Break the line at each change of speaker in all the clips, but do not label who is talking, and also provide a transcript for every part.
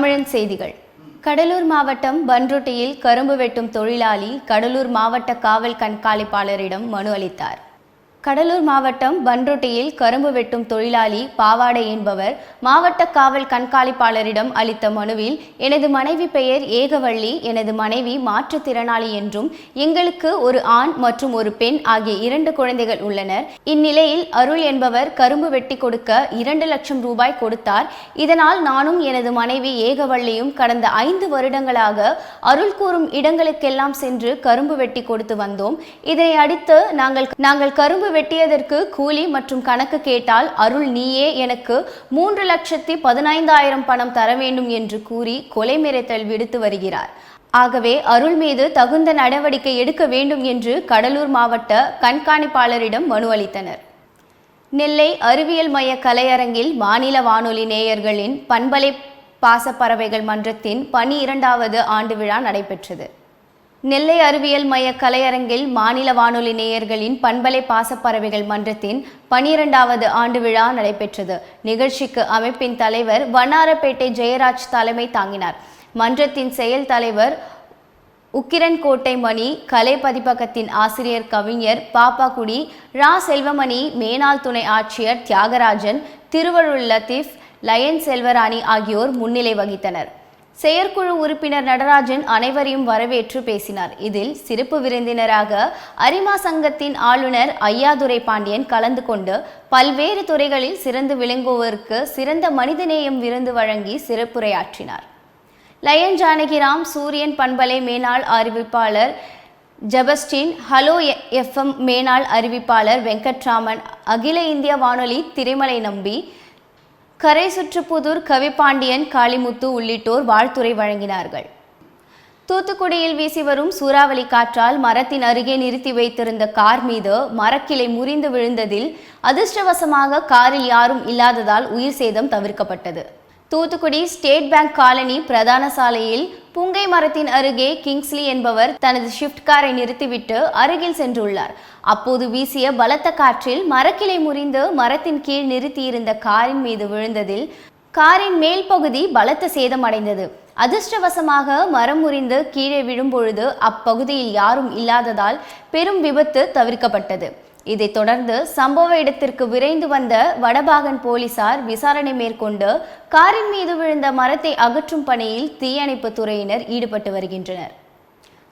தமிழன் செய்திகள். கடலூர் மாவட்டம் பன்ருட்டியில் கரும்பு வெட்டும் தொழிலாளி கடலூர் மாவட்ட காவல் கண்காணிப்பாளரிடம் மனு அளித்தார். கடலூர் மாவட்டம் பன்ருட்டியில் கரும்பு வெட்டும் தொழிலாளி பாவாடை என்பவர் மாவட்ட காவல் கண்காணிப்பாளரிடம் அளித்த மனுவில் எனது மனைவி பெயர் ஏகவள்ளி எனது மனைவி மாற்றுத்திறனாளி என்றும் எங்களுக்கு ஒரு ஆண் மற்றும் ஒரு பெண் ஆகிய இரண்டு குழந்தைகள் உள்ளனர். இந்நிலையில் அருள் என்பவர் கரும்பு வெட்டி கொடுக்க இரண்டு லட்சம் ரூபாய் கொடுத்தார். இதனால் நானும் எனது மனைவி ஏகவள்ளியும் கடந்த ஐந்து வருடங்களாக அருள் கூறும் இடங்களுக்கெல்லாம் சென்று கரும்பு வெட்டி கொடுத்து வந்தோம். இதனை அடுத்து நாங்கள் நாங்கள் கரும்பு வெட்டியதற்கு கூலி மற்றும் கணக்கு கேட்டால் அருள் நீயே எனக்கு மூன்று லட்சத்தி பதினைந்தாயிரம் பணம் தர வேண்டும் என்று கூறி கொலை மிரட்டல் விடுத்து வருகிறார். ஆகவே அருள் மீது தகுந்த நடவடிக்கை எடுக்க வேண்டும் என்று கடலூர் மாவட்ட கண்காணிப்பாளரிடம் மனு அளித்தனர். நெல்லை அறிவியல் மைய கலையரங்கில் மாநில வானொலி நேயர்களின் பண்பலை பாசப்பறவைகள் மன்றத்தின் பனி இரண்டாவது ஆண்டு விழா நடைபெற்றது. நெல்லை அறிவியல் மைய கலையரங்கில் மாநில வானொலி நேயர்களின் பண்பலை பாசப்பறவைகள் மன்றத்தின் பனிரெண்டாவது ஆண்டு விழா நடைபெற்றது. நிகழ்ச்சிக்கு அமைப்பின் தலைவர் வண்ணாரப்பேட்டை ஜெயராஜ் தலைமை தாங்கினார். மன்றத்தின் செயல் தலைவர் உக்கிரன்கோட்டை மணி கலை பதிப்பகத்தின் ஆசிரியர் கவிஞர் பாப்பாக்குடி ரா. செல்வமணி மேனாள் துணை ஆட்சியர் தியாகராஜன் திருவருள் லத்தீப் லயன் செல்வராணி ஆகியோர் முன்னிலை வகித்தனர். செயற்குழு உறுப்பினர் நடராஜன் அனைவரையும் வரவேற்று பேசினார். இதில் சிறப்பு விருந்தினராக அரிமா சங்கத்தின் ஆளுநர் ஐயாதுரை பாண்டியன் கலந்து கொண்டு பல்வேறு துறைகளில் சிறந்து விளங்குவோருக்கு சிறந்த மனிதநேயம் விருந்து வழங்கி சிறப்புரையாற்றினார். லயன் ஜானகிராம் சூரியன் பண்பலை மேனாள் அறிவிப்பாளர் ஜபஸ்டின் ஹலோ எஃப்எம் மேனாள் அறிவிப்பாளர் வெங்கட்ராமன் அகில இந்திய வானொலி திரைமலை நம்பி கரை சுற்றுப்புதூர் கவிபாண்டியன் காளிமுத்து உள்ளிட்டோர் வாழ்த்துரை வழங்கினார்கள். தூத்துக்குடியில் வீசி வரும் சூறாவளி காற்றால் மரத்தின் அருகே நிறுத்தி வைத்திருந்த கார் மீது மரக்கிளை முறிந்து விழுந்ததில் அதிர்ஷ்டவசமாக காரில் யாரும் இல்லாததால் உயிர் சேதம் தவிர்க்கப்பட்டது. தூத்துக்குடி ஸ்டேட் பேங்க் காலனி பிரதான சாலையில் புங்கை மரத்தின் அருகே கிங்ஸ்லி என்பவர் தனது ஷிஃப்ட் காரை நிறுத்திவிட்டு அருகில் சென்றுள்ளார். அப்போது வீசிய பலத்த காற்றில் மரக்கிளை முறிந்து மரத்தின் கீழ் நிறுத்தியிருந்த காரின் மீது விழுந்ததில் காரின் மேல் பகுதி பலத்த சேதமடைந்தது அதிர்ஷ்டவசமாக மரம் முறிந்து கீழே விழும்பொழுது அப்பகுதியில் யாரும் இல்லாததால் பெரும் விபத்து தவிர்க்கப்பட்டது. இதைத் தொடர்ந்து சம்பவ இடத்திற்கு விரைந்து வந்த வடபாகன் போலீசார் விசாரணை மேற்கொண்டு காரின் மீது விழுந்த மரத்தை அகற்றும் பணியில் தீயணைப்பு துறையினர் ஈடுபட்டு வருகின்றனர்.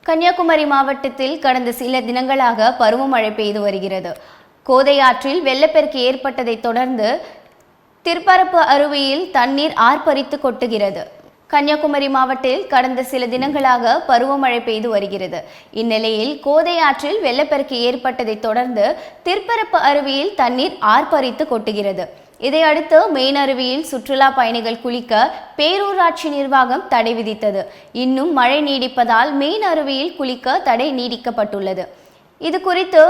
கன்னியாகுமரி மாவட்டத்தில் கடந்த சில தினங்களாக பருவமழை பெய்து வருகிறது. கோதையாற்றில் வெள்ளப்பெருக்கு ஏற்பட்டதைத் தொடர்ந்து திருப்பரப்பு அருவியில் தண்ணீர் ஆர்ப்பரித்து கொட்டுகிறது. கன்னியாகுமரி மாவட்டத்தில் கடந்த சில தினங்களாக பருவமழை பெய்து வருகிறது. இந்நிலையில் கோதை ஆற்றில் வெள்ளப்பெருக்கு ஏற்பட்டதைத் தொடர்ந்து திருப்பரப்பு அருவியில் தண்ணீர் ஆர்ப்பரித்து கொட்டுகிறது. இதையடுத்து மெயின் அருவியில் சுற்றுலா பயணிகள் குளிக்க பேரூராட்சி நிர்வாகம் தடை விதித்தது. இன்னும் மழை நீடிப்பதால் மெயின் அருவியில் குளிக்க தடை நீடிக்கப்பட்டுள்ளது. இது குறித்து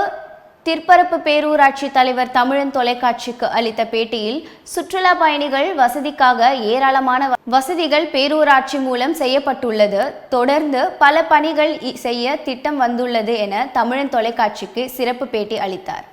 திருப்பரப்பு பேரூராட்சி தலைவர் தமிழன் தொலைக்காட்சிக்கு அளித்த பேட்டியில் சுற்றுலா பயணிகள் வசதிக்காக ஏராளமான வசதிகள் பேரூராட்சி மூலம் செய்யப்பட்டுள்ளது. தொடர்ந்து பல பணிகள் செய்ய திட்டம் வந்துள்ளது என தமிழன் தொலைக்காட்சிக்கு சிறப்பு பேட்டி அளித்தார்.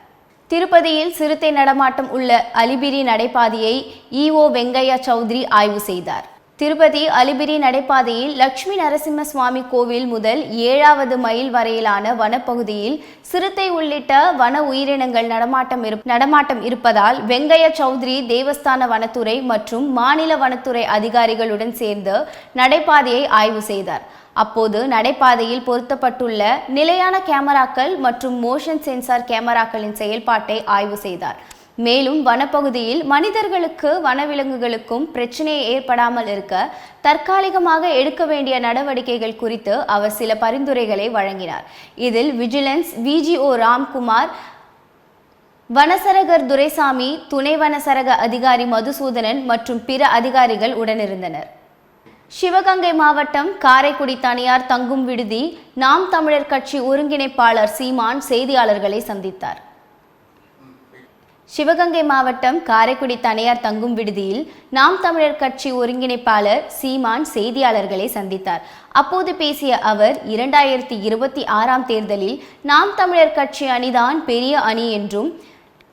திருப்பதியில் சிறுத்தை நடமாட்டம் உள்ள அலிபிரி நடைபாதையை இஓ வெங்கையா சௌத்ரி ஆய்வு செய்தார். திருப்பதி அலிபிரி நடைபாதையில் லட்சுமி நரசிம்ம சுவாமி கோவில் முதல் ஏழாவது மைல் வரையிலான வனப்பகுதியில் சிறுத்தை உள்ளிட்ட வன உயிரினங்கள் நடமாட்டம் நடமாட்டம் இருப்பதால் வெங்கைய சௌத்ரி தேவஸ்தான வனத்துறை மற்றும் மாநில வனத்துறை அதிகாரிகளுடன் சேர்ந்து நடைபாதையை ஆய்வு செய்தார். அப்போது நடைபாதையில் பொருத்தப்பட்டுள்ள நிலையான கேமராக்கள் மற்றும் மோஷன் சென்சார் கேமராக்களின் செயல்பாட்டை ஆய்வு செய்தார். மேலும் வனப்பகுதியில் மனிதர்களுக்கு வனவிலங்குகளுக்கும் பிரச்சனை ஏற்படாமல் இருக்க தற்காலிகமாக எடுக்க வேண்டிய நடவடிக்கைகள் குறித்து அவர் சில பரிந்துரைகளை வழங்கினார். இதில் விஜிலன்ஸ் விஜிஓ ராம்குமார் வனசரகர் துரைசாமி துணை வனசரக அதிகாரி மதுசூதனன் மற்றும் பிற அதிகாரிகள் உடனிருந்தனர். சிவகங்கை மாவட்டம் காரைக்குடி தனியார் தங்கும் விடுதி நாம் தமிழர் கட்சி ஒருங்கிணைப்பாளர் சீமான் செய்தியாளர்களை சந்தித்தார். சிவகங்கை மாவட்டம் காரைக்குடி தனியார் தங்கும் விடுதியில் நாம் தமிழர் கட்சி ஒருங்கிணைப்பாளர் சீமான் செய்தியாளர்களை சந்தித்தார். அப்போது பேசிய அவர் இரண்டாயிரத்தி இருபத்தி ஆறாம் தேர்தலில் நாம் தமிழர் கட்சி அணிதான் பெரிய அணி என்றும்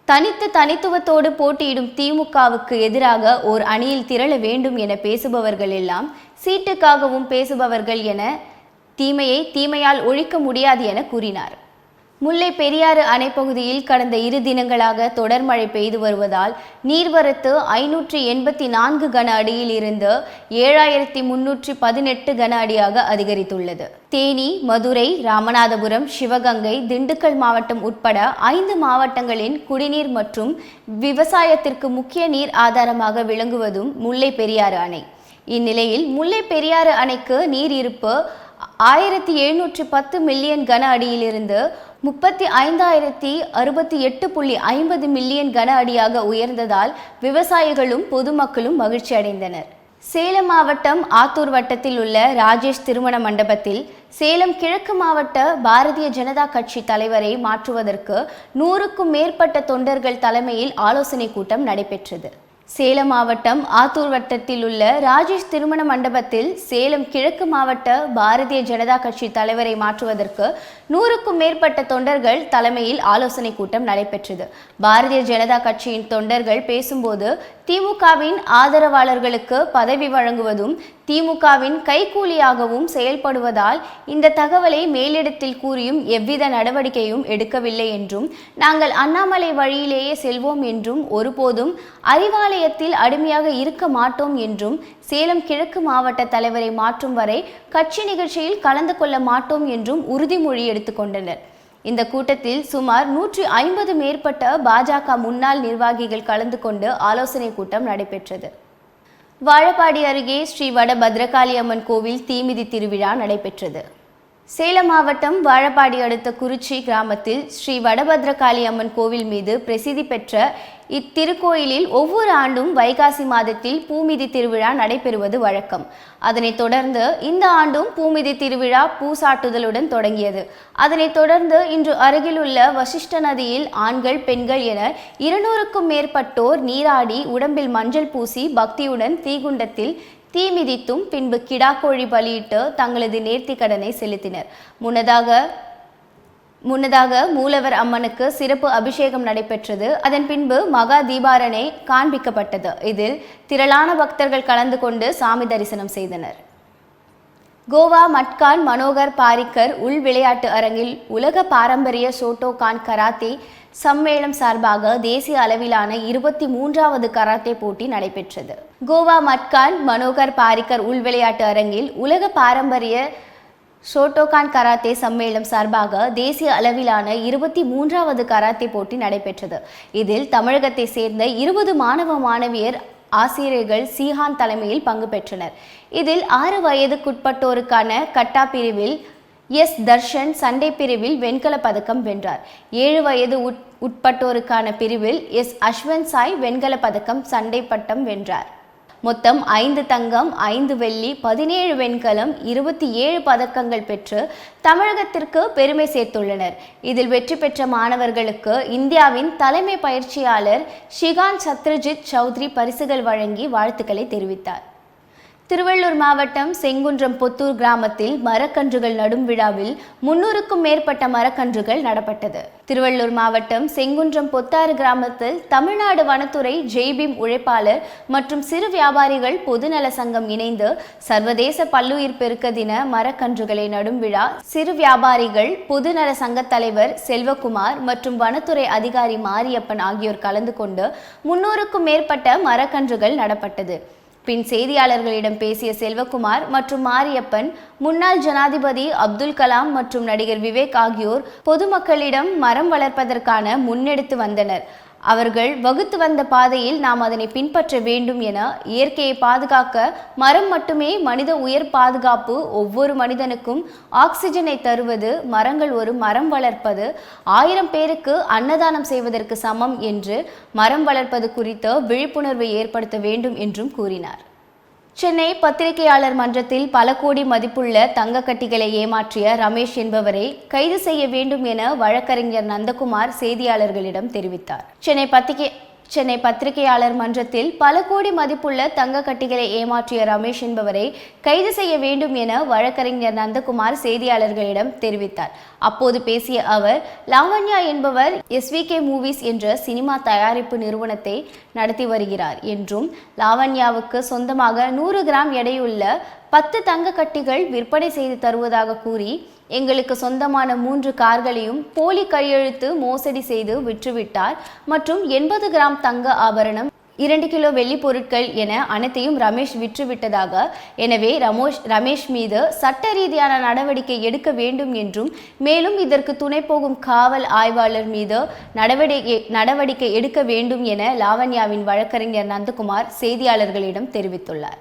தனித்து தனித்துவத்தோடு போட்டியிடும் திமுகவுக்கு எதிராக ஓர் அணியில் திரள வேண்டும் என பேசுபவர்கள் எல்லாம் சீட்டுக்காகவும் பேசுபவர்கள் என தீமையை தீமையால் ஒழிக்க முடியாது என கூறினார். முல்லை பெரியாறு அணைப்பகுதியில் கடந்த இரு தினங்களாக தொடர் மழை பெய்து வருவதால் நீர்வரத்து ஐநூற்றி எண்பத்தி நான்கு கன அடியில் இருந்து ஏழாயிரத்தி முன்னூற்றி பதினெட்டு கன அடியாக அதிகரித்துள்ளது. தேனி மதுரை ராமநாதபுரம் சிவகங்கை திண்டுக்கல் மாவட்டம் உட்பட ஐந்து மாவட்டங்களின் குடிநீர் மற்றும் விவசாயத்திற்கு முக்கிய நீர் ஆதாரமாக விளங்குவதும் முல்லை பெரியாறு அணை. இந்நிலையில் முல்லை பெரியாறு அணைக்கு நீர் இருப்பு ஆயிரத்தி எழுநூற்றி பத்து மில்லியன் கன அடியிலிருந்து முப்பத்தி ஐந்தாயிரத்தி அறுபத்தி எட்டு புள்ளி ஐம்பது மில்லியன் கன அடியாக உயர்ந்ததால் விவசாயிகளும் பொதுமக்களும் மகிழ்ச்சி அடைந்தனர். சேலம் மாவட்டம் ஆத்தூர் வட்டத்தில் உள்ள ராஜேஷ் திருமண மண்டபத்தில் சேலம் கிழக்கு மாவட்ட பாரதிய ஜனதா கட்சி தலைவரை மாற்றுவதற்கு நூறுக்கும் மேற்பட்ட தொண்டர்கள் தலைமையில் ஆலோசனை கூட்டம் நடைபெற்றது. சேலம் மாவட்டம் ஆத்தூர் வட்டத்தில் உள்ள ராஜேஷ் திருமண மண்டபத்தில் சேலம் கிழக்கு மாவட்ட பாரதிய ஜனதா கட்சி தலைவரை மாற்றுவதற்கு நூறுக்கும் மேற்பட்ட தொண்டர்கள் தலைமையில் ஆலோசனை கூட்டம் நடைபெற்றது. பாரதிய ஜனதா கட்சியின் தொண்டர்கள் பேசும்போது திமுகவின் ஆதரவாளர்களுக்கு பதவி வழங்குவதும் திமுகவின் கைக்கூலியாகவும் செயல்படுவதால் இந்த தகவலை மேலிடத்தில் கூறியும் எவ்வித நடவடிக்கையும் எடுக்கவில்லை என்றும் நாங்கள் அண்ணாமலை வழியிலேயே செல்வோம் என்றும் ஒருபோதும் அறிவாலயத்தில் அடிமையாக இருக்க மாட்டோம் என்றும் சேலம் கிழக்கு மாவட்ட தலைவரை மாற்றும் வரை கட்சி நிகழ்ச்சியில் கலந்து கொள்ள மாட்டோம் என்றும் உறுதிமொழி எடுத்துக்கொண்டனர் இந்த கூட்டத்தில் சுமார் நூற்றி ஐம்பது மேற்பட்ட பாஜக முன்னாள் நிர்வாகிகள் கலந்து கொண்டு ஆலோசனை கூட்டம் நடைபெற்றது. வாழப்பாடி அருகே ஸ்ரீ வட பத்ரகாளி அம்மன் கோவில் தீமிதி திருவிழா நடைபெற்றது. சேலம் மாவட்டம் வாழப்பாடி அடுத்த குறிச்சி கிராமத்தில் ஸ்ரீ வடபத்ரகாளி அம்மன் கோவில் மீது பிரசித்தி பெற்ற இத்திருக்கோயிலில் ஒவ்வொரு ஆண்டும் வைகாசி மாதத்தில் பூமிதி திருவிழா நடைபெறுவது வழக்கம். அதனைத் தொடர்ந்து இந்த ஆண்டும் பூமிதி திருவிழா பூசாட்டுதலுடன் தொடங்கியது. அதனைத் தொடர்ந்து இன்று அருகிலுள்ள வசிஷ்ட நதியில் ஆண்கள் பெண்கள் என இருநூறுக்கும் மேற்பட்டோர் நீராடி உடம்பில் மஞ்சள் பூசி பக்தியுடன் தீகுண்டத்தில் தீ மிதித்தும் பின்பு கிடாக்கோழி பலியிட்டு தங்களது நேர்த்தி கடனை செலுத்தினர். முன்னதாக முன்னதாக மூலவர் அம்மனுக்கு சிறப்பு அபிஷேகம் நடைபெற்றது. அதன் பின்பு மகா தீபாரணை காண்பிக்கப்பட்டது. இதில் திரளான பக்தர்கள் கலந்து கொண்டு சாமி தரிசனம் செய்தனர். கோவா மட்கான் மனோகர் பாரிக்கர் உள் விளையாட்டு அரங்கில் உலக பாரம்பரிய சோட்டோகான் கராத்தே சம்மேளம் சார்பாக தேசிய அளவிலான இருபத்தி மூன்றாவது கராத்தே போட்டி நடைபெற்றது. கோவா மட்கான் மனோகர் பாரிக்கர் உள் விளையாட்டு அரங்கில் உலக பாரம்பரிய ஷோட்டோகான் கராத்தே சம்மேளம் சார்பாக தேசிய அளவிலான இருபத்தி மூன்றாவது கராத்தே போட்டி நடைபெற்றது. இதில் தமிழகத்தை சேர்ந்த இருபது மாணவ மாணவியர் ஆசிரியர்கள் சீஹான் தலைமையில் பங்கு பெற்றனர். இதில் ஆறு வயதுக்குட்பட்டோருக்கான கட்டா பிரிவில் எஸ். தர்ஷன் சண்டை பிரிவில் வெண்கல பதக்கம் வென்றார். ஏழு வயது உட் உட்பட்டோருக்கான பிரிவில் எஸ். அஸ்வந்த் சாய் வெண்கல பதக்கம் சண்டை பட்டம் வென்றார். மொத்தம் ஐந்து தங்கம் ஐந்து வெள்ளி பதினேழு வெண்கலம் இருபத்தி ஏழு பதக்கங்கள் பெற்று தமிழகத்திற்கு பெருமை சேர்த்துள்ளனர். இதில் வெற்றி பெற்ற மாணவர்களுக்கு இந்தியாவின் தலைமை பயிற்சியாளர் ஷிகான் சத்ரஜித் சௌத்ரி பரிசுகள் வழங்கி வாழ்த்துக்களை தெரிவித்தார். திருவள்ளூர் மாவட்டம் செங்குன்றம் பொத்தூர் கிராமத்தில் மரக்கன்றுகள் நடும் விழாவில் முன்னூறுக்கும் மேற்பட்ட மரக்கன்றுகள் நடப்பட்டது. திருவள்ளூர் மாவட்டம் செங்குன்றம் பொத்தாறு கிராமத்தில் தமிழ்நாடு வனத்துறை ஜெய்பீம் உழைப்பாளர் மற்றும் சிறு வியாபாரிகள் பொதுநல சங்கம் இணைந்து சர்வதேச பல்லுயிர் பெருக்க தின மரக்கன்றுகளை நடும் விழா சிறு வியாபாரிகள் பொதுநல சங்க தலைவர் செல்வகுமார் மற்றும் வனத்துறை அதிகாரி மாரியப்பன் ஆகியோர் கலந்து கொண்டு முன்னூறுக்கும் மேற்பட்ட மரக்கன்றுகள் நடப்பட்டது. பின் செய்தியாளர்களிடம் பேசிய செல்வகுமார் மற்றும் மாரியப்பன் முன்னாள் ஜனாதிபதி அப்துல் கலாம் மற்றும் நடிகர் விவேக் ஆகியோர் பொதுமக்களிடம் மரம் வளர்ப்பதற்கான முன்னெடுத்து வந்தனர். அவர்கள் வகுத்து வந்த பாதையில் நாம் அதனை பின்பற்ற வேண்டும் என இயற்கையை பாதுகாக்க மரம் மட்டுமே மனித உயர் பாதுகாப்பு ஒவ்வொரு மனிதனுக்கும் ஆக்சிஜனை தருவது மரங்கள் ஒரு மரம் வளர்ப்பது ஆயிரம் பேருக்கு அன்னதானம் செய்வதற்கு சமம் என்று மரம் வளர்ப்பது குறித்த விழிப்புணர்வை ஏற்படுத்த வேண்டும் என்றும் கூறினார். சென்னை பத்திரிகையாளர் மன்றத்தில் பல கோடி மதிப்புள்ள தங்க கட்டிகளை ஏமாற்றிய ரமேஷ் என்பவரை கைது செய்ய வேண்டும் என வழக்கறிஞர் நந்தகுமார் செய்தியாளர்களிடம் தெரிவித்தார். சென்னை பத்திரிகை சென்னை பத்திரிகையாளர் மன்றத்தில் பல கோடி மதிப்புள்ள தங்க கட்டிகளை ஏமாற்றிய ரமேஷ் என்பவரை கைது செய்ய வேண்டும் என வழக்கறிஞர் நந்தகுமார் செய்தியாளர்களிடம் தெரிவித்தார். அப்போது பேசிய அவர் லாவண்யா என்பவர் எஸ்விகே மூவிஸ் என்ற சினிமா தயாரிப்பு நிறுவனத்தை நடத்தி வருகிறார். என்றும் லாவண்யாவுக்கு சொந்தமாக நூறு கிராம் எடையுள்ள பத்து தங்க கட்டிகள் விற்பனை செய்து தருவதாக கூறி எங்களுக்கு சொந்தமான மூன்று கார்களையும் போலி கையெழுத்து மோசடி செய்து விற்றுவிட்டார். மற்றும் எண்பது கிராம் தங்க ஆபரணம் இரண்டு கிலோ வெள்ளி பொருட்கள் என அனைத்தையும் ரமேஷ் விற்றுவிட்டதாக. எனவே ரமோஷ் ரமேஷ் மீது சட்ட ரீதியான நடவடிக்கை எடுக்க வேண்டும் என்றும் மேலும் இதற்கு துணை போகும் காவல் ஆய்வாளர் மீது நடவடிக்கை நடவடிக்கை எடுக்க வேண்டும் என லாவண்யாவின் வழக்கறிஞர் நந்தகுமார் செய்தியாளர்களிடம் தெரிவித்துள்ளார்.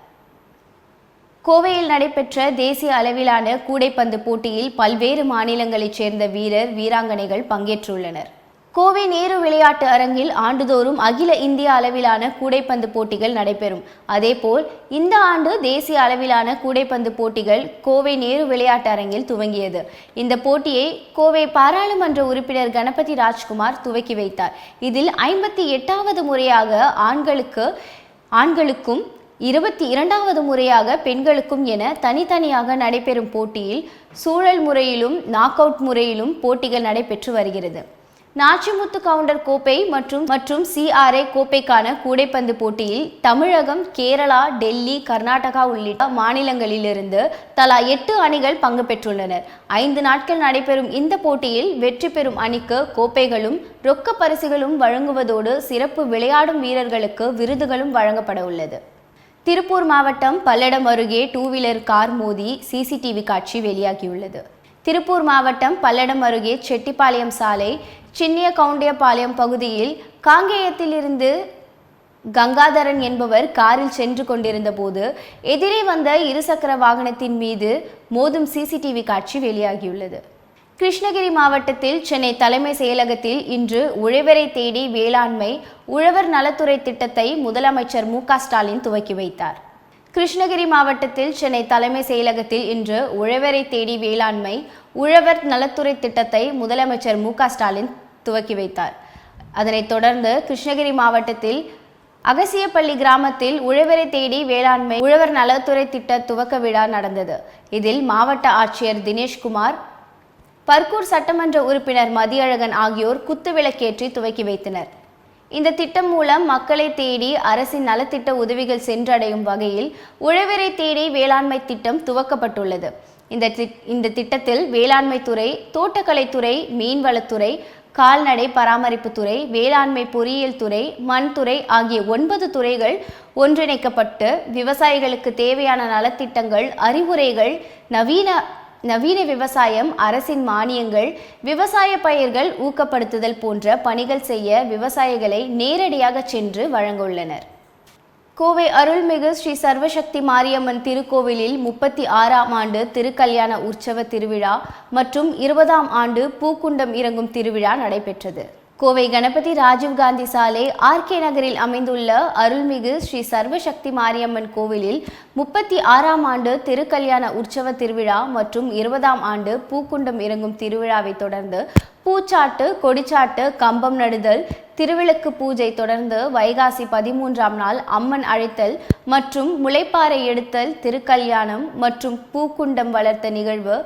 கோவையில் நடைபெற்ற தேசிய அளவிலான கூடைப்பந்து போட்டியில் பல்வேறு மாநிலங்களைச் சேர்ந்த வீரர் வீராங்கனைகள் பங்கேற்றுள்ளனர். கோவை நேரு விளையாட்டு அரங்கில் ஆண்டுதோறும் அகில இந்திய அளவிலான கூடைப்பந்து போட்டிகள் நடைபெறும். அதேபோல் இந்த ஆண்டு தேசிய அளவிலான கூடைப்பந்து போட்டிகள் கோவை நேரு விளையாட்டு அரங்கில் துவங்கியது. இந்த போட்டியை கோவை பாராளுமன்ற உறுப்பினர் கணபதி ராஜ்குமார் துவக்கி வைத்தார். இதில் ஐம்பத்தி எட்டாவது முறையாக ஆண்களுக்கு ஆண்களுக்கும் இருபத்தி இரண்டாவது முறையாக பெண்களுக்கும் என தனித்தனியாக நடைபெறும் போட்டியில் சூழல் முறையிலும் நாக் அவுட் முறையிலும் போட்டிகள் நடைபெற்று வருகிறது. நாச்சிமுத்து கவுண்டர் கோப்பை மற்றும் மற்றும் சிஆர்ஏ கோப்பைக்கான கூடைப்பந்து போட்டியில் தமிழகம் கேரளா டெல்லி கர்நாடகா உள்ளிட்ட மாநிலங்களிலிருந்து தலா எட்டு அணிகள் பங்கு பெற்றுள்ளனர். ஐந்து நாட்கள் நடைபெறும் இந்த போட்டியில் வெற்றி பெறும் அணிக்கு கோப்பைகளும் ரொக்க பரிசுகளும் வழங்குவதோடு சிறப்பு விளையாடும் வீரர்களுக்கு விருதுகளும் வழங்கப்பட உள்ளது. திருப்பூர் மாவட்டம் பல்லடம் அருகே டூ வீலர் கார் மோதி சிசிடிவி காட்சி வெளியாகியுள்ளது. திருப்பூர் மாவட்டம் பல்லடம் அருகே செட்டிப்பாளையம் சாலை சின்னிய கவுண்டியபாளையம் பகுதியில் காங்கேயத்திலிருந்து கங்காதரன் என்பவர் காரில் சென்று கொண்டிருந்த போது எதிரே வந்த இருசக்கர வாகனத்தின் மீது மோதும் சிசிடிவி காட்சி வெளியாகியுள்ளது. கிருஷ்ணகிரி மாவட்டத்தில் சென்னை தலைமை செயலகத்தில் இன்று உழவரை தேடி வேளாண்மை உழவர் நலத்துறை திட்டத்தை முதலமைச்சர் மு ஸ்டாலின் துவக்கி வைத்தார். கிருஷ்ணகிரி மாவட்டத்தில் சென்னை தலைமை செயலகத்தில் இன்று உழவரை தேடி வேளாண்மை உழவர் நலத்துறை திட்டத்தை முதலமைச்சர் மு ஸ்டாலின் துவக்கி வைத்தார். அதனைத் தொடர்ந்து கிருஷ்ணகிரி மாவட்டத்தில் அகசியப்பள்ளி கிராமத்தில் உழவரை தேடி வேளாண்மை உழவர் நலத்துறை திட்ட துவக்க விழா நடந்தது. இதில் மாவட்ட ஆட்சியர் தினேஷ்குமார் பர்கூர் சட்டமன்ற உறுப்பினர் மதியழகன் ஆகியோர் குத்துவிளக்கேற்றி துவக்கி வைத்தனர். இந்த திட்டம் மூலம் மக்களை தேடி அரசின் நலத்திட்ட உதவிகள் சென்றடையும் வகையில் உழவரை தேடி வேளாண்மை திட்டம் துவக்கப்பட்டுள்ளது. இந்த இந்த திட்டத்தில் வேளாண்மைத்துறை தோட்டக்கலைத்துறை மீன்வளத்துறை கால்நடை பராமரிப்புத்துறை வேளாண்மை பொறியியல் துறை மண்துறை ஆகிய ஒன்பது துறைகள் ஒன்றிணைக்கப்பட்டு விவசாயிகளுக்கு தேவையான நலத்திட்டங்கள் அறிவுரைகள் நவீன நவீன விவசாயம் அரசின் மானியங்கள் விவசாய பயிர்கள் ஊக்கப்படுத்துதல் போன்ற பணிகள் செய்ய விவசாயிகளை நேரடியாக சென்று வழங்க உள்ளனர் கோவை அருள்மிகு ஸ்ரீ சர்வசக்தி மாரியம்மன் திருக்கோவிலில் முப்பத்தி ஆறாம் ஆண்டு திருக்கல்யாண உற்சவ திருவிழா மற்றும் இருபதாம் ஆண்டு பூக்குண்டம் இறங்கும் திருவிழா நடைபெற்றது. கோவை கணபதி ராஜீவ்காந்தி சாலை ஆர்கே நகரில் அமைந்துள்ள அருள்மிகு ஸ்ரீ சர்வசக்தி மாரியம்மன் கோவிலில் முப்பத்தி ஆறாம் ஆண்டு திருக்கல்யாண உற்சவ திருவிழா மற்றும் இருபதாம் ஆண்டு பூக்குண்டம் இறங்கும் திருவிழாவை தொடர்ந்து பூச்சாட்டு கொடிச்சாட்டு கம்பம் நடுதல் திருவிளக்கு பூஜை தொடர்ந்து வைகாசி பதிமூன்றாம் நாள் அம்மன் அழைத்தல் மற்றும் முளைப்பாறை எடுத்தல் திருக்கல்யாணம் மற்றும் பூக்குண்டம் வளர்த்த நிகழ்வு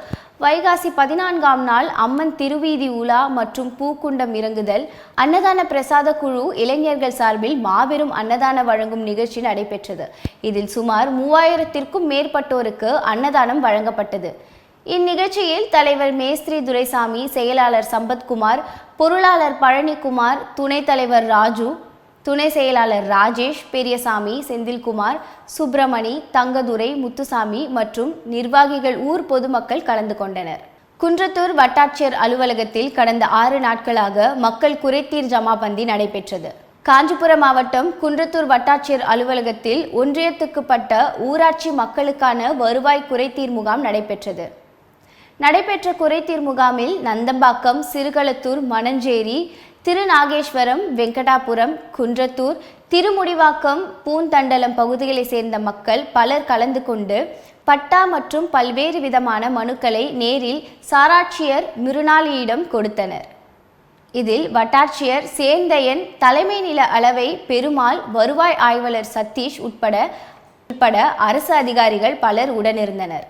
வைகாசி பதினான்காம் நாள் அம்மன் திருவீதி உலா மற்றும் பூக்குண்டம் இறங்குதல். அன்னதான பிரசாத குழு இளைஞர்கள் சார்பில் மாபெரும் அன்னதான வழங்கும் நிகழ்ச்சி நடைபெற்றது. இதில் சுமார் மூவாயிரத்திற்கும் மேற்பட்டோருக்கு அன்னதானம் வழங்கப்பட்டது. இந்நிகழ்ச்சியில் தலைவர் மேஸ்திரி துரைசாமி செயலாளர் சம்பத்குமார் பொருளாளர் பழனிக்குமார் துணைத் தலைவர் ராஜு துணை செயலாளர் ராஜேஷ் பெரியசாமி செந்தில்குமார் சுப்பிரமணி தங்கதுரை முத்துசாமி மற்றும் நிர்வாகிகள் ஊர் பொதுமக்கள் கலந்து கொண்டனர். குன்றத்தூர் வட்டாட்சியர் அலுவலகத்தில் கடந்த ஆறு நாட்களாக மக்கள் குறைத்தீர் ஜமாபந்தி நடைபெற்றது. காஞ்சிபுரம் மாவட்டம் குன்றத்தூர் வட்டாட்சியர் அலுவலகத்தில் ஒன்றியத்துக்குப்பட்ட ஊராட்சி மக்களுக்கான வருவாய் குறைத்தீர் முகாம் நடைபெற்றது. நடைபெற்ற குறைத்தீர் முகாமில் நந்தம்பாக்கம் சிறுகளத்தூர் மணஞ்சேரி திருநாகேஸ்வரம் வெங்கடாபுரம் குன்றத்தூர் திருமுடிவாக்கம் பூந்தண்டலம் பகுதிகளைச் சேர்ந்த மக்கள் பலர் கலந்து கொண்டு பட்டா மற்றும் பல்வேறு விதமான மனுக்களை நேரில் சாராட்சியர் மிருணாளியிடம் கொடுத்தனர். இதில் வட்டாட்சியர் சேந்தையன் தலைமை நில அளவை பெருமாள் வருவாய் ஆய்வாளர் சதீஷ் உட்பட உட்பட அரசு அதிகாரிகள் பலர் உடனிருந்தனர்.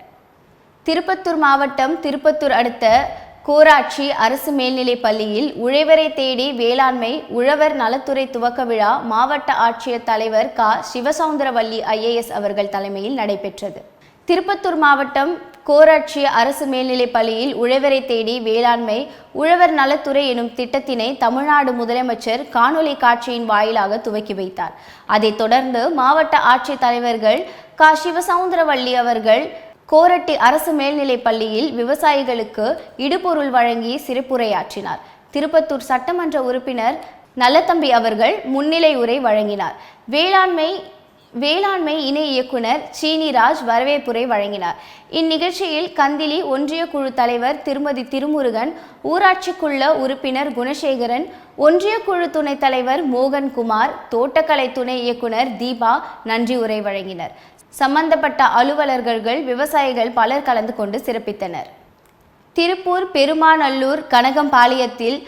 திருப்பத்தூர் மாவட்டம் திருப்பத்தூர் அடுத்த கோராட்சி அரசு மேல்நிலைப் பள்ளியில் உழைவரை தேடி வேளாண்மை உழவர் நலத்துறை துவக்க விழா மாவட்ட ஆட்சியர் தலைவர் க. சிவசவுந்தரவல்லி ஐஏஎஸ் அவர்கள் தலைமையில் நடைபெற்றது. திருப்பத்தூர் மாவட்டம் கோராட்சி அரசு மேல்நிலைப் பள்ளியில் உழவரை தேடி வேளாண்மை உழவர் நலத்துறை எனும் திட்டத்தினை தமிழ்நாடு முதலமைச்சர் காணொலி காட்சியின் வாயிலாக துவக்கி வைத்தார். அதைத் தொடர்ந்து மாவட்ட ஆட்சித் தலைவர்கள் க. சிவசவுந்தரவல்லி அவர்கள் கோரட்டி அரசு மேல்நிலைப் பள்ளியில் விவசாயிகளுக்கு இடுபொருள் வழங்கி சிறப்புரையாற்றினார். திருப்பத்தூர் சட்டமன்ற உறுப்பினர் நல்லதம்பி அவர்கள் முன்னிலை உரை வழங்கினார். வேளாண்மை வேளாண்மை இணை இயக்குனர் சீனிராஜ் வரவேற்புரை வழங்கினார். இந்நிகழ்ச்சியில் கந்திலி ஒன்றிய குழு தலைவர் திருமதி திருமுருகன் ஊராட்சிக்குள்ள உறுப்பினர் குணசேகரன் ஒன்றிய குழு துணைத் தலைவர் மோகன்குமார் தோட்டக்கலை துணை இயக்குனர் தீபா நன்றி உரை வழங்கினர். சம்பந்தப்பட்ட அலுவலர்கள் விவசாயிகள் பலர் கலந்து கொண்டு சிறப்பித்தனர். திருப்பூர் பெருமாநல்லூர் கனகம்பாளையத்தில்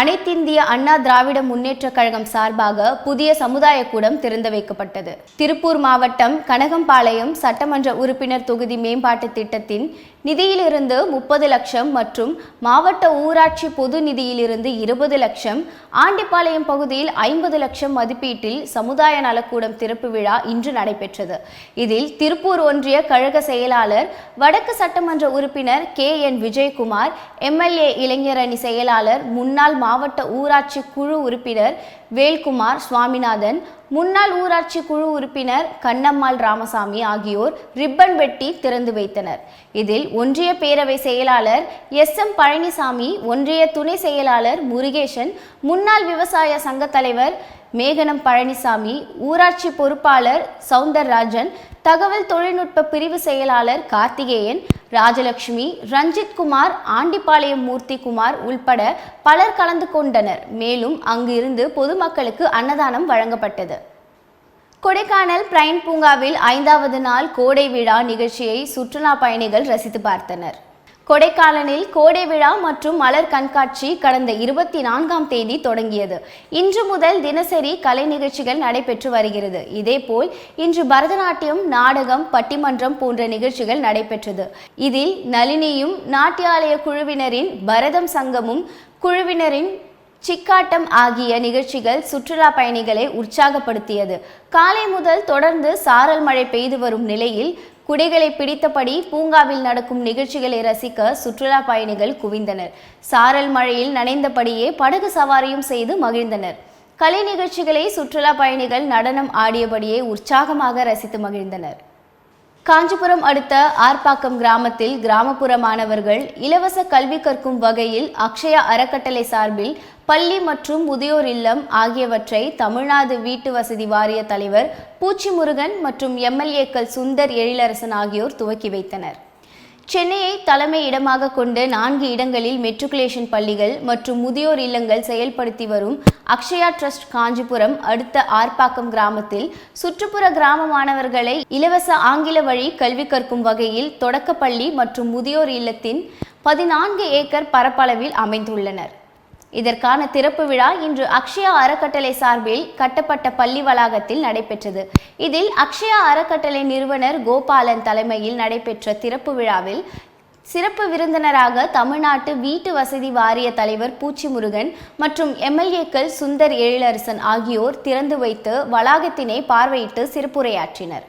அனைத்திந்திய அண்ணா திராவிட முன்னேற்றக் கழகம் சார்பாக புதிய சமுதாய கூடம் திறந்து வைக்கப்பட்டது. திருப்பூர் மாவட்டம் கனகம்பாளையம் சட்டமன்ற உறுப்பினர் தொகுதி மேம்பாட்டு திட்டத்தின் நிதியிலிருந்து முப்பது லட்சம் மற்றும் மாவட்ட ஊராட்சி பொது நிதியிலிருந்து இருபது லட்சம் ஆண்டிப்பாளையம் பகுதியில் ஐம்பது லட்சம் மதிப்பீட்டில் சமுதாய நலக்கூடம் திறப்பு விழா இன்று நடைபெற்றது. இதில் திருப்பூர் ஒன்றிய கழக செயலாளர் வடக்கு சட்டமன்ற உறுப்பினர் கே என் விஜயகுமார் எம்எல்ஏ இளைஞரணி செயலாளர் முன்னாள் மாவட்ட ஊராட்சி குழு உறுப்பினர் வேல்குமார் சுவாமிநாதன் முன்னாள் ஊராட்சி குழு உறுப்பினர் கண்ணம்மாள் ராமசாமி ஆகியோர் ரிப்பன் வெட்டி திறந்து வைத்தனர். இதில் ஒன்றிய பேரவை செயலாளர் எஸ் எம் பழனிசாமி ஒன்றிய துணை செயலாளர் முருகேசன் முன்னாள் விவசாய சங்க தலைவர் மேகனம் பழனிசாமி ஊராட்சி பொறுப்பாளர் சவுந்தரராஜன் தகவல் தொழில்நுட்ப பிரிவு செயலாளர் கார்த்திகேயன் ராஜலட்சுமி ரஞ்சித் குமார் ஆண்டிப்பாளையம் மூர்த்தி குமார் உள்பட பலர் கலந்து கொண்டனர். மேலும் அங்கு இருந்து பொதுமக்களுக்கு அன்னதானம் வழங்கப்பட்டது. கொடைக்கானல் பிரைன் பூங்காவில் ஐந்தாவது நாள் கோடை விழா நிகழ்ச்சியை சுற்றுலா பயணிகள் ரசித்து பார்த்தனர். கொடைக்கானலில் கோடை விழா மற்றும் மலர் கண்காட்சி கடந்த இருபத்தி நான்காம் தேதி தொடங்கியது. இன்று முதல் தினசரி கலை நிகழ்ச்சிகள் நடைபெற்று வருகிறது. இதேபோல் இன்று பரதநாட்டியம் நாடகம் பட்டிமன்றம் போன்ற நிகழ்ச்சிகள் நடைபெற்றது. இதில் நளினியும் நாட்டியாலய குழுவினரின் பரதம் சங்கமும் குழுவினரின் சிக்காட்டம் ஆகிய நிகழ்ச்சிகள் சுற்றுலா பயணிகளை உற்சாகப்படுத்தியது. காலை முதல் தொடர்ந்து சாரல் மழை பெய்து வரும் நிலையில் குடைகளை பிடித்தபடி பூங்காவில் நடக்கும் நிகழ்ச்சிகளை ரசிக்க சுற்றுலா பயணிகள் குவிந்தனர். சாரல் மழையில் நனைந்தபடியே படகு சவாரியும் செய்து மகிழ்ந்தனர். கலை நிகழ்ச்சிகளை சுற்றுலா பயணிகள் நடனம் ஆடியபடியே உற்சாகமாக ரசித்து மகிழ்ந்தனர். காஞ்சிபுரம் அடுத்த ஆர்ப்பாக்கம் கிராமத்தில் கிராமப்புற மாணவர்கள் இலவச கல்வி கற்கும் வகையில் அக்ஷயா அறக்கட்டளை சார்பில் பள்ளி மற்றும் முதியோர் இல்லம் ஆகியவற்றை தமிழ்நாடு வீட்டு வசதி வாரிய தலைவர் பூச்சி முருகன் மற்றும் எம்எல்ஏக்கள் சுந்தர் எழிலரசன் ஆகியோர் துவக்கி வைத்தனர். சென்னையை தலைமை இடமாக கொண்டு நான்கு இடங்களில் மெட்ரிகுலேஷன் பள்ளிகள் மற்றும் முதியோர் இல்லங்கள் செயல்படுத்தி வரும் அக்ஷயா ட்ரஸ்ட் காஞ்சிபுரம் அடுத்த ஆர்ப்பாக்கம் கிராமத்தில் சுற்றுப்புற கிராம மாணவர்களை இலவச ஆங்கில வழி கல்வி கற்கும் வகையில் தொடக்கப்பள்ளி மற்றும் முதியோர் இல்லத்தின் பதினான்கு ஏக்கர் பரப்பளவில் அமைந்துள்ளனர். இதற்கான திறப்பு விழா இன்று அக்ஷயா அறக்கட்டளை சார்பில் கட்டப்பட்ட பள்ளி வளாகத்தில் நடைபெற்றது. இதில் அக்ஷயா அறக்கட்டளை நிறுவனர் கோபாலன் தலைமையில் நடைபெற்ற திறப்பு விழாவில் சிறப்பு விருந்தினராக தமிழ்நாட்டு வீட்டு வசதி வாரிய தலைவர் பூச்சி முருகன் மற்றும் எம்எல்ஏக்கள் சுந்தர் எழிலரசன் ஆகியோர் திறந்து வைத்து வளாகத்தினை பார்வையிட்டு சிறப்புரையாற்றினர்.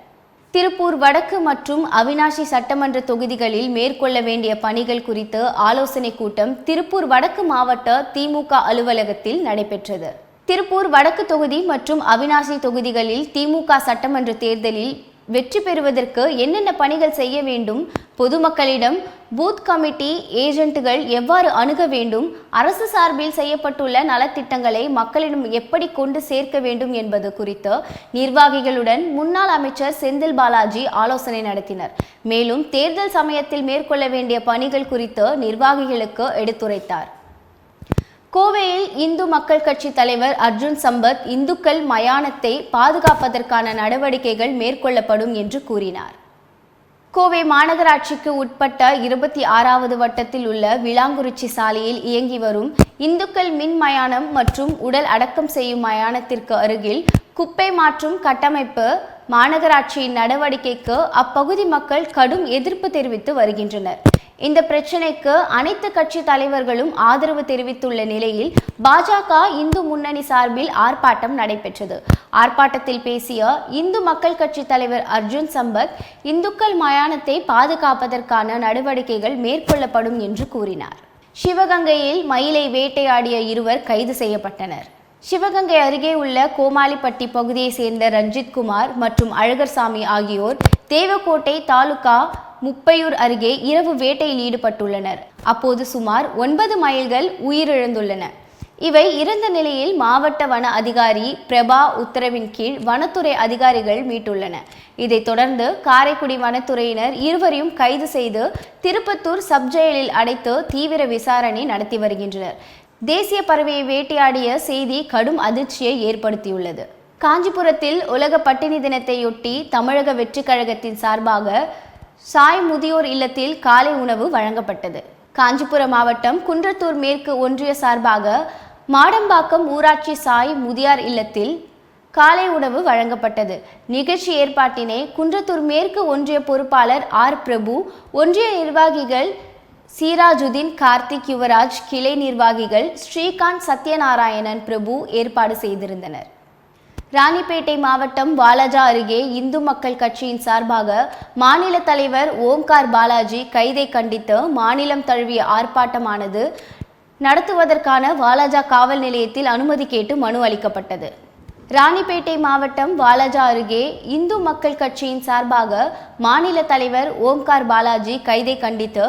திருப்பூர் வடக்கு மற்றும் அவினாஷி சட்டமன்ற தொகுதிகளில் மேற்கொள்ள வேண்டிய பணிகள் குறித்து ஆலோசனை கூட்டம் திருப்பூர் வடக்கு மாவட்ட திமுக அலுவலகத்தில் நடைபெற்றது. திருப்பூர் வடக்கு தொகுதி மற்றும் அவினாசி தொகுதிகளில் திமுக சட்டமன்ற தேர்தலில் வெற்றி பெறுவதற்கு என்னென்ன பணிகள் செய்ய வேண்டும்? பொதுமக்களிடம் பூத் கமிட்டி ஏஜென்ட்டுகள் எவ்வாறு அணுக வேண்டும்? அரசு சார்பில் செய்யப்பட்டுள்ள நலத்திட்டங்களை மக்களிடம் எப்படி கொண்டு சேர்க்க வேண்டும் என்பது குறித்து நிர்வாகிகளுடன் முன்னாள் அமைச்சர் செந்தில் பாலாஜி ஆலோசனை நடத்தினர். மேலும் தேர்தல் சமயத்தில் மேற்கொள்ள வேண்டிய பணிகள் குறித்து நிர்வாகிகளுக்கு எடுத்துரைத்தார். கோவையில் இந்து மக்கள் கட்சி தலைவர் அர்ஜுன் சம்பத் இந்துக்கள் மயானத்தை பாதுகாப்பதற்கான நடவடிக்கைகள் மேற்கொள்ளப்படும் என்று கூறினார். கோவை மாநகராட்சிக்கு உட்பட்ட இருபத்தி ஆறாவது வட்டத்தில் உள்ள விளாங்குறிச்சி சாலையில் இயங்கி வரும் இந்துக்கள் மின் மயானம் மற்றும் உடல் அடக்கம் செய்யும் மயானத்திற்கு அருகில் குப்பை மாற்றும் கட்டமைப்பு மாநகராட்சியின் நடவடிக்கைக்கு அப்பகுதி மக்கள் கடும் எதிர்ப்பு தெரிவித்து வருகின்றனர். இந்த பிரச்சினைக்கு அனைத்து கட்சி தலைவர்களும் ஆதரவு தெரிவித்துள்ள நிலையில் பாஜக இந்து முன்னணி சார்பில் ஆர்ப்பாட்டம் நடைபெற்றது. ஆர்ப்பாட்டத்தில் பேசிய இந்து மக்கள் கட்சி தலைவர் அர்ஜுன் சம்பத் இந்துக்கள் மயானத்தை பாதுகாப்பதற்கான நடவடிக்கைகள் மேற்கொள்ளப்படும் என்று கூறினார். சிவகங்கையில் மயிலை வேட்டையாடிய இருவர் கைது செய்யப்பட்டனர். சிவகங்கை அருகே உள்ள கோமாளிப்பட்டி பகுதியை சேர்ந்த ரஞ்சித் குமார் மற்றும் அழகர்சாமி ஆகியோர் தேவக்கோட்டை தாலுகா முப்பையூர் அருகே இரவு வேட்டையில் ஈடுபட்டுள்ளனர். அப்போது சுமார் ஒன்பது மயில்கள் உயிரிழந்துள்ளன. இவை இறந்த நிலையில் மாவட்ட வன அதிகாரி பிரபா உத்தரவின் கீழ் வனத்துறை அதிகாரிகள் மீட்டுள்ளன. இதைத் தொடர்ந்து காரைக்குடி வனத்துறையினர் இருவரையும் கைது செய்து திருப்பத்தூர் சப்ஜெயிலில் அடைத்து தீவிர விசாரணை நடத்தி வருகின்றனர். தேசிய பறவையை வேட்டையாடிய செய்தி கடும் அதிர்ச்சியை ஏற்படுத்தியுள்ளது. காஞ்சிபுரத்தில் உலக பட்டினி தினத்தையொட்டி தமிழக வெற்றிக் கழகத்தின் சார்பாக சாய் முதியோர் இல்லத்தில் காலை உணவு வழங்கப்பட்டது. காஞ்சிபுரம் மாவட்டம் குன்றத்தூர் மேற்கு ஒன்றிய சார்பாக மாடம்பாக்கம் ஊராட்சி சாய் முதியார் இல்லத்தில் காலை உணவு வழங்கப்பட்டது. நிகழ்ச்சி ஏற்பாட்டினை குன்றத்தூர் மேற்கு ஒன்றிய பொறுப்பாளர் ஆர். பிரபு ஒன்றிய நிர்வாகிகள் சீராஜுதீன் கார்த்திக் யுவராஜ் கிளை நிர்வாகிகள் ஸ்ரீகாந்த் சத்யநாராயணன் பிரபு ஏற்பாடு செய்திருந்தனர். ராணிப்பேட்டை மாவட்டம் வாலாஜா அருகே இந்து மக்கள் கட்சியின் சார்பாக மாநில தலைவர் ஓம்கார் பாலாஜி கைதை கண்டித்து மாநிலம் தழுவிய ஆர்ப்பாட்டமானது நடத்துவதற்கான வாலாஜா காவல் நிலையத்தில் அனுமதி கேட்டு மனு அளிக்கப்பட்டது. ராணிப்பேட்டை மாவட்டம் வாலாஜா அருகே இந்து மக்கள் கட்சியின் சார்பாக மாநில தலைவர் ஓம்கார் பாலாஜி கைதை கண்டித்து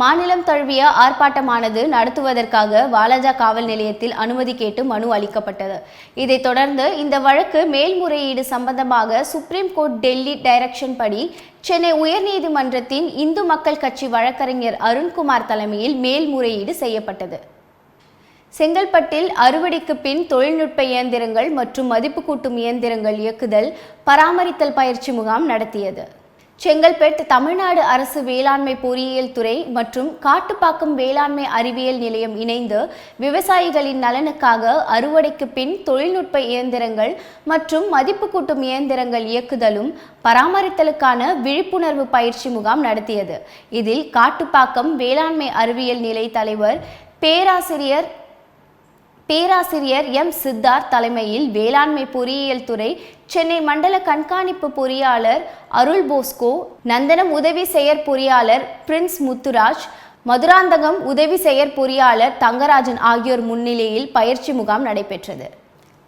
மாநிலம் தழுவிய ஆர்ப்பாட்டமானது நடத்துவதற்காக வாலாஜா காவல் நிலையத்தில் அனுமதி கேட்டு மனு அளிக்கப்பட்டது. இதைத் தொடர்ந்து இந்த வழக்கு மேல்முறையீடு சம்பந்தமாக சுப்ரீம் கோர்ட் டெல்லி டைரக்ஷன் படி சென்னை உயர்நீதிமன்றத்தின் இந்து மக்கள் கட்சி வழக்கறிஞர் அருண்குமார் தலைமையில் மேல்முறையீடு செய்யப்பட்டது. செங்கல்பட்டில் அறுவடைக்கு பின் தொழில்நுட்ப இயந்திரங்கள் மற்றும் மதிப்பு கூட்டும் இயந்திரங்கள் இயக்குதல் பராமரித்தல் பயிற்சி முகாம் நடத்தியது. செங்கல்பட்டு தமிழ்நாடு அரசு வேளாண்மை பொறியியல் துறை மற்றும் காட்டுப்பாக்கம் வேளாண்மை அறிவியல் நிலையம் இணைந்து விவசாயிகளின் நலனுக்காக அறுவடைக்கு பின் தொழில்நுட்ப இயந்திரங்கள் மற்றும் மதிப்பு கூட்டும் இயந்திரங்கள் இயக்குதலும் பராமரித்தலுக்கான விழிப்புணர்வு பயிற்சி முகாம் நடத்தியது. இதில் காட்டுப்பாக்கம் வேளாண்மை அறிவியல் நிலை தலைவர் பேராசிரியர் பேராசிரியர் எம். சித்தார்த் தலைமையில் வேளாண்மை பொறியியல் துறை சென்னை மண்டல கண்காணிப்பு பொறியாளர் அருள் போஸ்கோ நந்தனம் உதவி செயற்பொறியாளர் பிரின்ஸ் முத்துராஜ் மதுராந்தகம் உதவி செயற்பொறியாளர் தங்கராஜன் ஆகியோர் முன்னிலையில் பயிற்சி முகாம் நடைபெற்றது.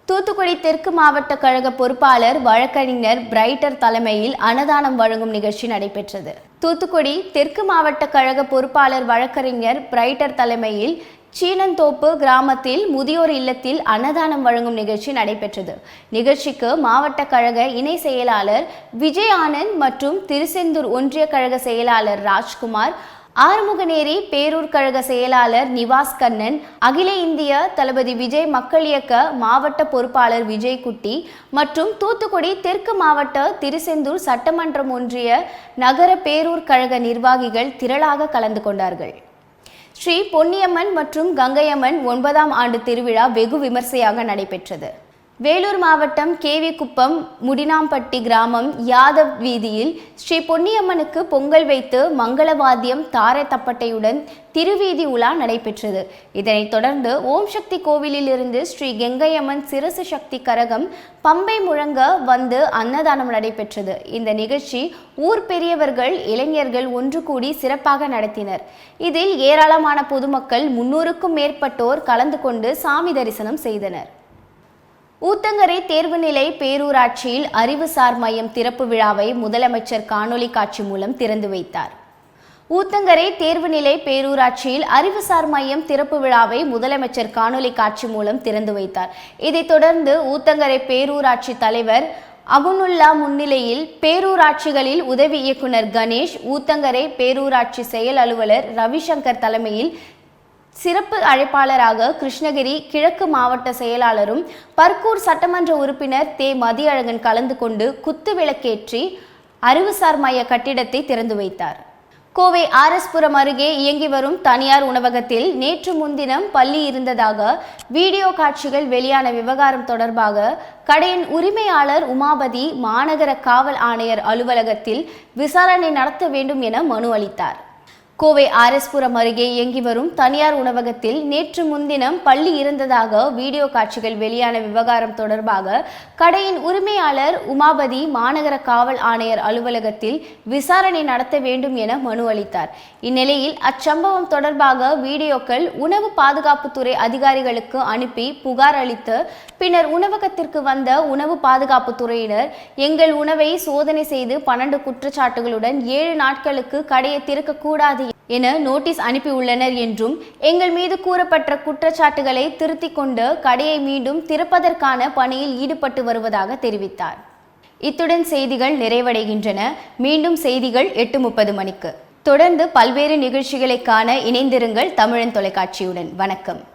தூத்துக்குடி தெற்கு மாவட்ட கழக பொறுப்பாளர் வழக்கறிஞர் பிரைட்டர் தலைமையில் அன்னதானம் வழங்கும் நிகழ்ச்சி நடைபெற்றது. தூத்துக்குடி தெற்கு மாவட்ட கழக பொறுப்பாளர் வழக்கறிஞர் பிரைட்டர் தலைமையில் சீனந்தோப்பு கிராமத்தில் முதியோர் இல்லத்தில் அன்னதானம் வழங்கும் நிகழ்ச்சி நடைபெற்றது. நிகழ்ச்சிக்கு மாவட்ட கழக இணை செயலாளர் விஜய் ஆனந்த் மற்றும் திருச்செந்தூர் ஒன்றிய கழக செயலாளர் ராஜ்குமார் ஆறுமுகநேரி பேரூர் கழக செயலாளர் நிவாஸ் கண்ணன் அகில இந்திய தளபதி விஜய் மக்கள் இயக்க மாவட்ட பொறுப்பாளர் விஜய்குட்டி மற்றும் தூத்துக்குடி தெற்கு மாவட்ட திருச்செந்தூர் சட்டமன்றம் ஒன்றிய நகர பேரூர் கழக நிர்வாகிகள் திரளாக கலந்து கொண்டார்கள். ஸ்ரீ பொன்னியம்மன் மற்றும் கங்கையம்மன் ஒன்பதாம் ஆண்டு திருவிழா வெகு விமர்சையாக நடைபெற்றது. வேலூர் மாவட்டம் கேவிக்குப்பம் முடினாம்பட்டி கிராமம் யாதவ் வீதியில் ஸ்ரீ பொன்னியம்மனுக்கு பொங்கல் வைத்து மங்களவாத்தியம் தாரை தப்பட்டையுடன் திருவீதி உலா நடைபெற்றது. இதனைத் தொடர்ந்து ஓம் சக்தி கோவிலில் இருந்து ஸ்ரீ கெங்கையம்மன் சிரசு சக்தி கரகம் பம்பை முழங்க வந்து அன்னதானம் நடைபெற்றது. இந்த நிகழ்ச்சி ஊர் பெரியவர்கள் இளைஞர்கள் ஒன்று கூடி சிறப்பாக நடத்தினர். இதில் ஏராளமான பொதுமக்கள் முன்னூறுக்கும் மேற்பட்டோர் கலந்து கொண்டு சாமி தரிசனம் செய்தனர். ஊத்தங்கரை தேர்வுநிலை பேரூராட்சியில் அறிவுசார் மையம் திறப்பு விழாவை முதலமைச்சர் காணொலி காட்சி மூலம் திறந்து வைத்தார். ஊத்தங்கரை தேர்வுநிலை பேரூராட்சியில் அறிவுசார் மையம் திறப்பு விழாவை முதலமைச்சர் காணொலி காட்சி மூலம் திறந்து வைத்தார். இதைத் தொடர்ந்து ஊத்தங்கரை பேரூராட்சி தலைவர் அகுனுல்லா முன்னிலையில் பேரூராட்சிகளில் உதவி இயக்குனர் கணேஷ் ஊத்தங்கரை பேரூராட்சி செயல் அலுவலர் ரவிசங்கர் தலைமையில் சிறப்பு அழைப்பாளராக கிருஷ்ணகிரி கிழக்கு மாவட்ட செயலாளரும் பர்கூர் சட்டமன்ற உறுப்பினர் தே. மதியழகன் கலந்து கொண்டு குத்து விளக்கேற்றி அறிவுசார் மைய கட்டிடத்தை திறந்து வைத்தார். கோவை ஆர்எஸ்புரம் அருகே இயங்கி வரும் தனியார் உணவகத்தில் நேற்று முன்தினம் பள்ளி இருந்ததாக வீடியோ காட்சிகள் வெளியான விவகாரம் தொடர்பாக கடையின் உரிமையாளர் உமாபதி மாநகர காவல் ஆணையர் அலுவலகத்தில் விசாரணை நடத்த வேண்டும் என மனு அளித்தார். கோவை ஆர்எஸ்புரம் அருகே இயங்கி வரும் தனியார் உணவகத்தில் நேற்று முன்தினம் பள்ளி இருந்ததாக வீடியோ காட்சிகள் வெளியான விவகாரம் தொடர்பாக கடையின் உரிமையாளர் உமாபதி மாநகர காவல் ஆணையர் அலுவலகத்தில் விசாரணை நடத்த வேண்டும் என மனு அளித்தார். இந்நிலையில் அச்சம்பவம் தொடர்பாக வீடியோக்கள் உணவு பாதுகாப்புத்துறை அதிகாரிகளுக்கு அனுப்பி புகார் அளித்து பின்னர் உணவகத்திற்கு வந்த உணவு பாதுகாப்புத்துறையினர் எங்கள் உணவை சோதனை செய்து பன்னெண்டு குற்றச்சாட்டுகளுடன் ஏழு நாட்களுக்கு கடையை திறக்கக்கூடாது என நோட்டீஸ் அனுப்பியுள்ளனர் என்றும் எங்கள் மீது கூறப்பட்ட குற்றச்சாட்டுகளை திருத்திக் கொண்டு கடையை மீண்டும் திறப்பதற்கான பணியில் ஈடுபட்டு வருவதாக தெரிவித்தார். இத்துடன் செய்திகள் நிறைவடைகின்றன. மீண்டும் செய்திகள் எட்டு முப்பது மணிக்கு. தொடர்ந்து பல்வேறு நிகழ்ச்சிகளை காண இணைந்திருங்கள் தமிழன் தொலைக்காட்சியுடன். வணக்கம்.